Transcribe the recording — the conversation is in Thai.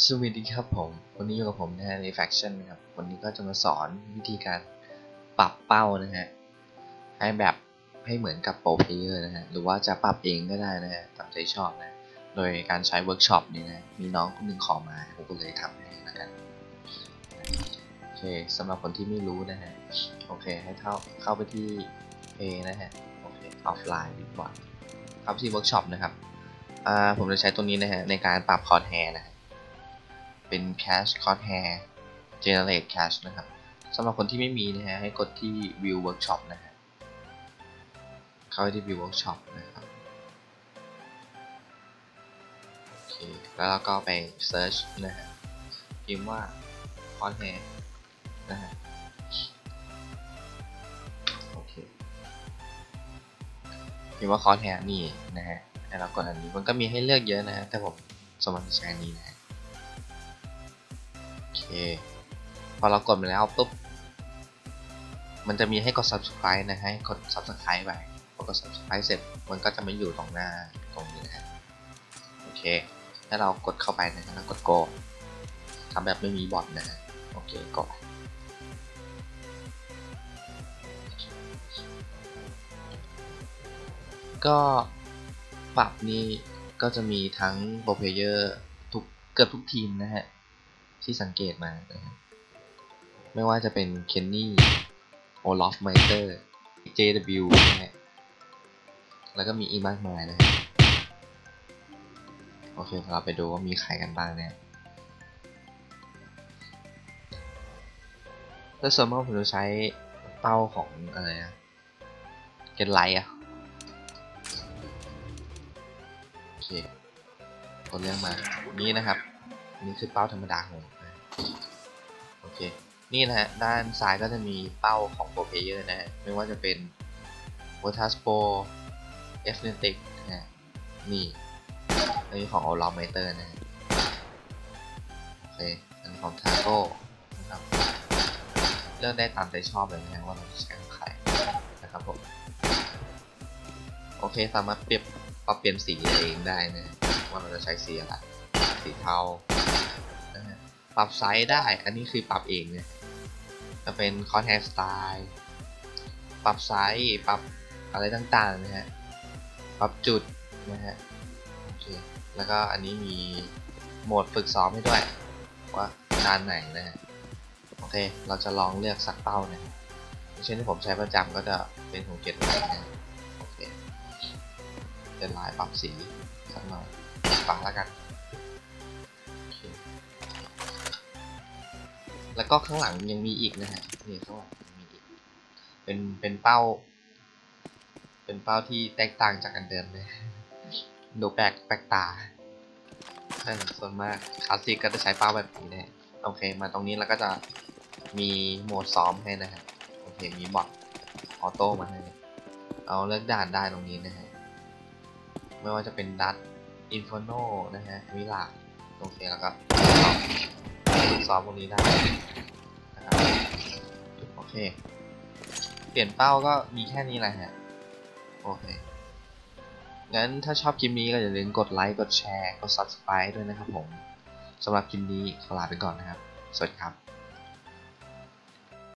สวัสดีครับผม วันนี้อยู่กับผมนะฮะใน Faction นะครับ วันนี้ก็จะมาสอนวิธีการปรับเป้านะฮะ ให้แบบให้เหมือนกับโปรเพลเยอร์นะฮะ หรือว่าจะปรับเองก็ได้นะฮะ ตามใจชอบนะ โดยการใช้เวิร์กช็อปนี่นะ มีน้องคนหนึ่งขอมา ผมก็เลยทำให้แล้วกัน โอเคสำหรับคนที่ไม่รู้นะฮะ โอเค ให้เข้าเข้าไปที่ A นะฮะ โอเค ออฟไลน์ดีกว่าเข้าไปที่เวิร์กช็อปนะครับอ่าผมจะใช้ตัวนี้นะฮะในการปรับคอร์ดแฮร์นะ เป็น cache c o r d hair generate cache นะครับสำหรับคนที่ไม่มีนะฮะให้กดที่ view workshop นะฮะเข้าไปที่ view workshop นะครับโอเคแล้วเราก็ไป search นะฮะพิมพ์ว่า c o r d hair นะฮะโอเคพิมพ์ว่า c o r d hair นี่นะฮะให้เรากดอันนี้มันก็มีให้เลือกเยอะนะฮะแต่ผมสมมติใช้นนี้นะ เค พอเรากดมาแล้วปุ๊บ มันจะมีให้กด subscribe นะให้กด subscribe ไปพอกด subscribe เสร็จมันก็จะมาอยู่ตรงหน้าตรงนี้นะฮะโอเคถ้าเรากดเข้าไปนะแล้วกด go ทำแบบไม่มีบอทนะฮะโอเคกดก็ปรับนี้ก็จะมีทั้งโปรเพเยอร์ทุกเกือบทุกทีมนะฮะ ที่สังเกตมานะฮะไม่ว่าจะเป็นเคนนี่โอลอฟไมเตอร์ JW นะฮะแล้วก็มีอีกมากมายนะโอเคเราไปดูว่ามีใครกันบ้างเนี่ยแล้วส่วนมากผมจะใช้เป้าของอะไรนะเกนไลท์อะโอเคกดเรื่องมา นี่นะครับ นี่คือเป้าธรรมดาของผมนะโอเค นี่นะฮะ ด้านซ้ายก็จะมีเป้าของโปรเพเยอร์นะฮะ ไม่ว่าจะเป็น v o t a s p o f n e t i c นะฮะ นี่อันนี้ของ a l o m e t e r นะฮะ โอเค อันของ Taco นะครับ เลือกได้ตามใจชอบเลยนะฮะว่าเราจะใช้ของใครนะครับผม โอเค สามารถเปรียบปรับเปลี่ยนสีเองได้นะว่าเราจะใช้สีอะไร สีเทาปรับไซส์ได้ อันนี้คือปรับเองเนี่ยจะเป็นคอนแทสไตล์ปรับไซส์ ปรับอะไรต่างๆนะฮะ ปรับจุดนะฮะ โอเค แล้วก็อันนี้มีโหมดฝึกซ้อมให้ด้วย ว่าด้านไหนนะฮะ โอเค เราจะลองเลือกสักเป้านะเช่นที่ผมใช้ประจำก็จะเป็นของเจ็ดน์นะโอเคเจ็ดไลน์ปรับสีสักหน่อยฟ้าแล้วกัน แล้วก็ข้างหลังยังมีอีกนะฮะนี่ข้างหลังยังมีอีก เป็นเป็นเป้า เป็นเป้าที่แตกต่างจากอันเดิมเลยดูแปลกแปลกตาใช่ส่วนมากคลาสสิกก็จะใช้เป้าแบบนี้นะโอเค มาตรงนี้เราก็จะมีโหมดซ้อมให้นะฮะโอเคมีบอทออโต้มาให้เอาเลือกด่านได้ตรงนี้นะฮะไม่ว่าจะเป็นดัตอินฟโนนะฮะวิลาโอเคแล้วก็ ฝึกซ้อมตรงนี้ได้นะครับโอเค เปลี่ยนเป้าก็มีแค่นี้แหละฮะโอเคงั้นถ้าชอบคลิปนี้ก็อย่าลืมกดไลค์กดแชร์กด subscribe ด้วยนะครับผมสำหรับคลิปนี้ขอลาไปก่อนนะครับ สวัสดีครับ